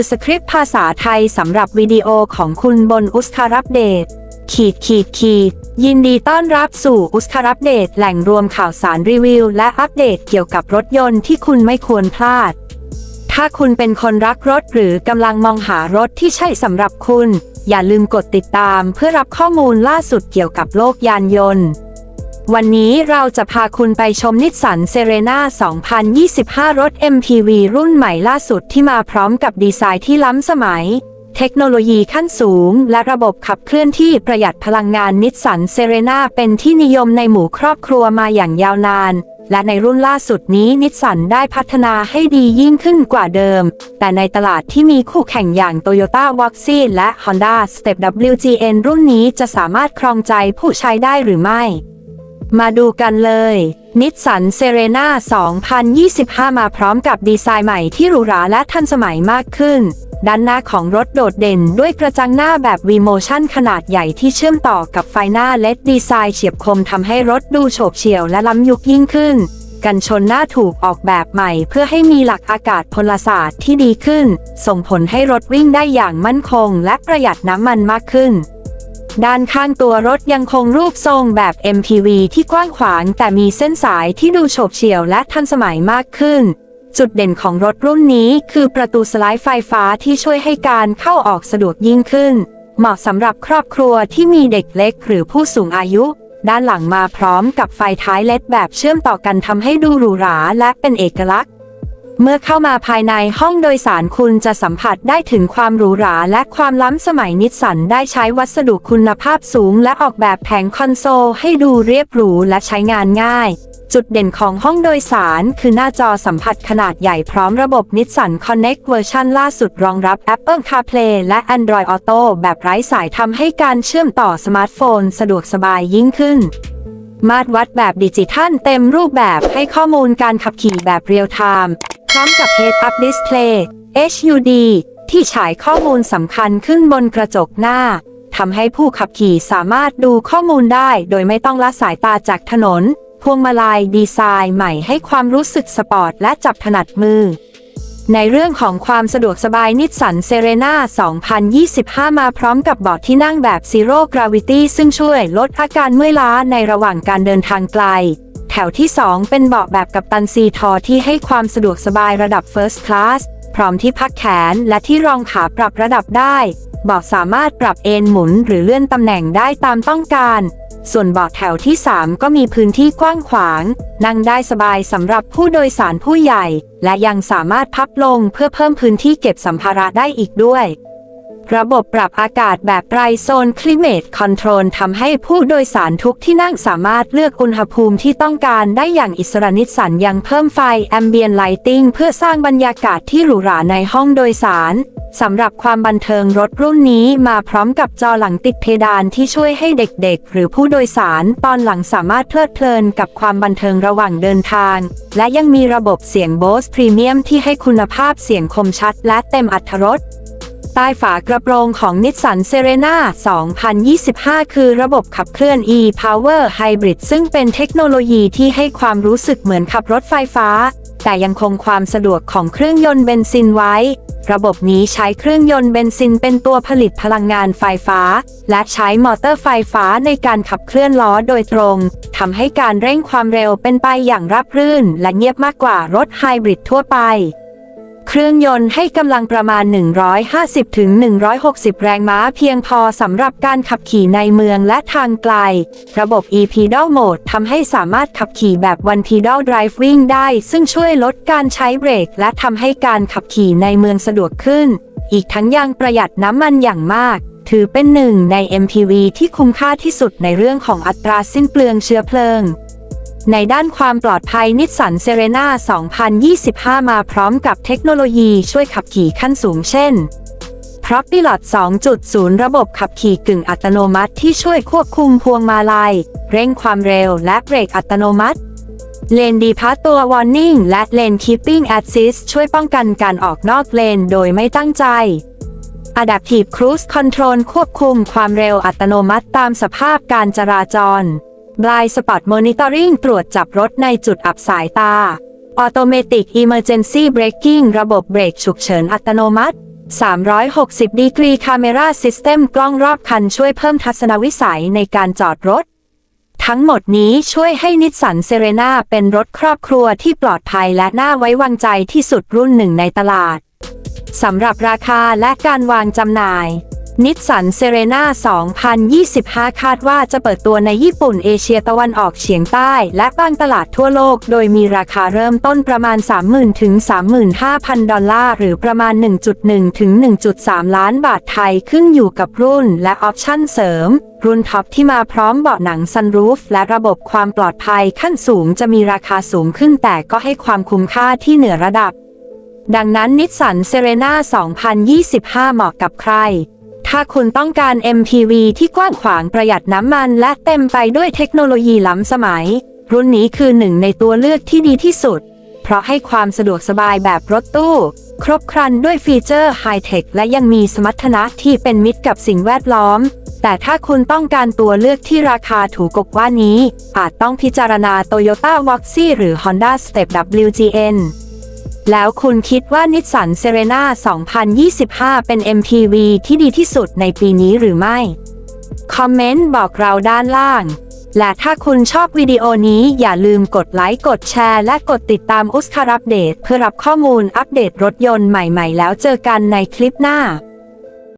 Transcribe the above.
คือสคริปต์ภาษาไทยสำหรับวิดีโอของคุณบนอุสคารับเดตขีดขีดขีดยินดีต้อนรับสู่อุสคารับเดตแหล่งรวมข่าวสารรีวิว และอัปเดตเกี่ยวกับรถยนต์ที่คุณไม่ควรพลาด ถ้าคุณเป็นคนรักรถหรือกำลังมองหารถที่ใช่สำหรับคุณ อย่าลืมกดติดตามเพื่อรับข้อมูลล่าสุดเกี่ยวกับโลกยานยนต์ วันนี้เราจะพาคุณไปชมนิสสันเซเรนา2025 รถ MPV รุ่นใหม่ล่าสุดที่มาพร้อมกับดีไซน์ที่ล้ำสมัย เทคโนโลยีขั้นสูง และระบบขับเคลื่อนที่ประหยัดพลังงานนิสสันเซเรนาเป็นที่นิยมในหมู่ครอบครัวมาอย่างยาวนาน และในรุ่นล่าสุดนี้นิสสันได้พัฒนาให้ดียิ่งขึ้นกว่าเดิม แต่ในตลาดที่มีคู่แข่งอย่าง Toyota w a x i และ Honda Step WGN รุ่นนี้จะสามารถครองใจผู้ใช้ได้หรือไม่ มาดูกันเลย นิสสันเซเรนา2025 มาพร้อมกับดีไซน์ใหม่ที่หรูหราและทันสมัยมากขึ้น ด้านหน้าของรถโดดเด่นด้วยกระจังหน้าแบบ V-Motion ขนาดใหญ่ที่เชื่อมต่อกับไฟหน้าเลดดีไซน์เฉียบคมทำให้รถดูโฉบเฉี่ยวและล้ำยุคยิ่งขึ้น กันชนหน้าถูกออกแบบใหม่ เพื่อให้มีหลักอากาศพลศาสตร์ที่ดีขึ้น ส่งผลให้รถวิ่งได้อย่างมั่นคง และประหยัดน้ำมันมากขึ้น ด้านข้างตัวรถยังคงรูปทรงแบบ MPV ที่กว้างขวางแต่มีเส้นสายที่ดูโฉบเฉี่ยวและทันสมัยมากขึ้น จุดเด่นของรถรุ่นนี้คือประตูสไลด์ไฟฟ้าที่ช่วยให้การเข้าออกสะดวกยิ่งขึ้น เหมาะสำหรับครอบครัวที่มีเด็กเล็กหรือผู้สูงอายุ ด้านหลังมาพร้อมกับไฟท้ายเลดแบบเชื่อมต่อกันทำให้ดูหรูหราและเป็นเอกลักษณ์ เมื่อเข้ามาภายในห้องโดยสารคุณจะสัมผัสได้ถึงความหรูหราและความล้ำสมัยนิสสันได้ใช้วัสดุคุณภาพสูง และออกแบบแผงคอนโซลให้ดูเรียบหรูและใช้งานง่าย จุดเด่นของห้องโดยสารคือหน้าจอสัมผัสขนาดใหญ่พร้อมระบบนิสสัน Connect เวอร์ชันล่าสุดรองรับ Apple CarPlay และ Android Auto แบบไร้สายทำให้การเชื่อมต่อสมาร์ทโฟน สะดวกสบายยิ่งขึ้นมาตรวัดแบบดิจิทัลเต็มรูปแบบให้ข้อมูลการขับขี่แบบเรียลไทม์ พร้อมกับ Head-Up Display HUD ที่ฉายข้อมูลสำคัญขึ้นบนกระจกหน้าทำให้ผู้ขับขี่สามารถดูข้อมูลได้โดยไม่ต้องละสายตาจากถนน พวงมาลัยดีไซน์ใหม่ให้ความรู้สึกสปอร์ตและจับถนัดมือ ในเรื่องของความสะดวกสบายนิสสันเซเรนา2025 มาพร้อมกับเบาะที่นั่งแบบ Zero Gravity ซึ่งช่วยลดอาการเมื่อยล้าในระหว่างการเดินทางไกล แถวที่ 2 เป็นเบาะแบบกัปตันซีทอที่ให้ความสะดวกสบายระดับ First Class พร้อมที่พักแขนและที่รองขาปรับระดับได้ เบาะสามารถปรับเอนหมุนหรือเลื่อนตำแหน่งได้ตามต้องการ ส่วนเบาะแถวที่ 3 ก็มีพื้นที่กว้างขวาง นั่งได้สบายสำหรับผู้โดยสารผู้ใหญ่ และยังสามารถพับลงเพื่อเพิ่มพื้นที่เก็บสัมภาระได้อีกด้วย ระบบปรับอากาศแบบไรโซนคลิเมตคอนโทรลทำให้ผู้โดยสารทุกที่นั่งสามารถเลือกอุณหภูมิที่ต้องการได้อย่างอิสระนิสสันยังเพิ่มไฟ Ambient Lighting เพื่อสร้างบรรยากาศที่หรูหราในห้องโดยสารสำหรับความบันเทิงรถรุ่นนี้มาพร้อมกับจอหลังติดเพดานที่ช่วยให้เด็กๆ หรือผู้โดยสารตอนหลังสามารถเพลิดเพลินกับความบันเทิงระหว่างเดินทาง และยังมีระบบเสียง Bose Premium ที่ให้คุณภาพเสียงคมชัดและเต็มอรรถรส ใต้ฝากระโปรงของนิสสันเซเรนา2025 คือระบบขับเคลื่อน e-Power Hybrid ซึ่งเป็นเทคโนโลยีที่ให้ความรู้สึกเหมือนขับรถไฟฟ้า แต่ยังคงความสะดวกของเครื่องยนต์เบนซินไว้ ระบบนี้ใช้เครื่องยนต์เบนซินเป็นตัวผลิตพลังงานไฟฟ้า และใช้มอเตอร์ไฟฟ้าในการขับเคลื่อนล้อโดยตรงทำให้การเร่งความเร็วเป็นไปอย่างราบรื่น และเงียบมากกว่ารถไฮบริดทั่วไป เครื่องยนต์ให้กำลังประมาณ 150-160 แรงม้าเพียงพอสำหรับการขับขี่ในเมืองและทางไกล ระบบ e-pedal mode ทำให้สามารถขับขี่แบบ one pedal driving ได้ ซึ่งช่วยลดการใช้เบรก และทำให้การขับขี่ในเมืองสะดวกขึ้น อีกทั้งยังประหยัดน้ำมันอย่างมาก ถือเป็นหนึ่งใน MPV ที่คุ้มค่าที่สุดในเรื่องของอัตราสิ้นเปลืองเชื้อเพลิง ในด้านความปลอดภัยนิสสันเซเรนา2025 มาพร้อมกับเทคโนโลยีช่วยขับขี่ขั้นสูงเช่น p r o p i l o t 2.0 ระบบขับขี่กึ่งอัตโนมัติที่ช่วยควบคุมพวงมาลัย เร่งความเร็วและเบรกอัตโนมัติเลนดีพาตัว Warning และเลน Keeping Assist ช่วยป้องกันการออกนอกเลนโดยไม่ตั้งใจ Adaptive Cruise Control ควบคุมความเร็วอัตโนมัติตามสภาพการจราจร Blind Spot Monitoring ตรวจจับรถในจุดอับสายตา Automatic Emergency Braking ระบบเบรกฉุกเฉินอัตโนมัติ 360 ดีกรี Camera System กล้องรอบคันช่วยเพิ่มทัศนวิสัยในการจอดรถ ทั้งหมดนี้ช่วยให้นิสสันเซเรนาเป็นรถครอบครัวที่ปลอดภัยและน่าไว้วางใจที่สุดรุ่นหนึ่งในตลาด สำหรับราคาและการวางจำหน่าย นิสสันเซเรนา2025 คาดว่าจะเปิดตัวในญี่ปุ่นเอเชียตะวันออกเฉียงใต้ และบางตลาดทั่วโลก โดยมีราคาเริ่มต้นประมาณ 30,000 ถึง 35,000 ดอลลาร์ หรือประมาณ 1.1 ถึง 1.3 ล้านบาทไทยขึ้นอยู่กับรุ่นและออปชั่นเสริม รุ่นท็อปที่มาพร้อมเบาะหนังซันรูฟและระบบความปลอดภัยขั้นสูงจะมีราคาสูงขึ้นแต่ก็ให้ความคุ้มค่าที่เหนือระดับ ดังนั้นนิสสันเซเรนา2025 เหมาะกับใคร ถ้าคุณต้องการ MPV ที่กว้างขวางประหยัดน้ำมัน และเต็มไปด้วยเทคโนโลยีล้ำสมัย รุ่นนี้คือหนึ่งในตัวเลือกที่ดีที่สุด เพราะให้ความสะดวกสบายแบบรถตู้ ครบครันด้วยฟีเจอร์ไฮเทคและยังมีสมรรถนะที่เป็นมิตรกับสิ่งแวดล้อม แต่ถ้าคุณต้องการตัวเลือกที่ราคาถูกกว่านี้ อาจต้องพิจารณา Toyota v o x y หรือ Honda Step WGN แล้วคุณคิดว่านิสสันเซเรนา2025 เป็น MPV ที่ดีที่สุดในปีนี้หรือไม่ คอมเมนต์บอกเราด้านล่าง และถ้าคุณชอบวิดีโอนี้อย่าลืมกดไลค์ กดแชร์ และกดติดตามอุสคารับเดตเพื่อรับข้อมูลอัปเดตรถยนต์ใหม่ๆ แล้วเจอกันในคลิปหน้า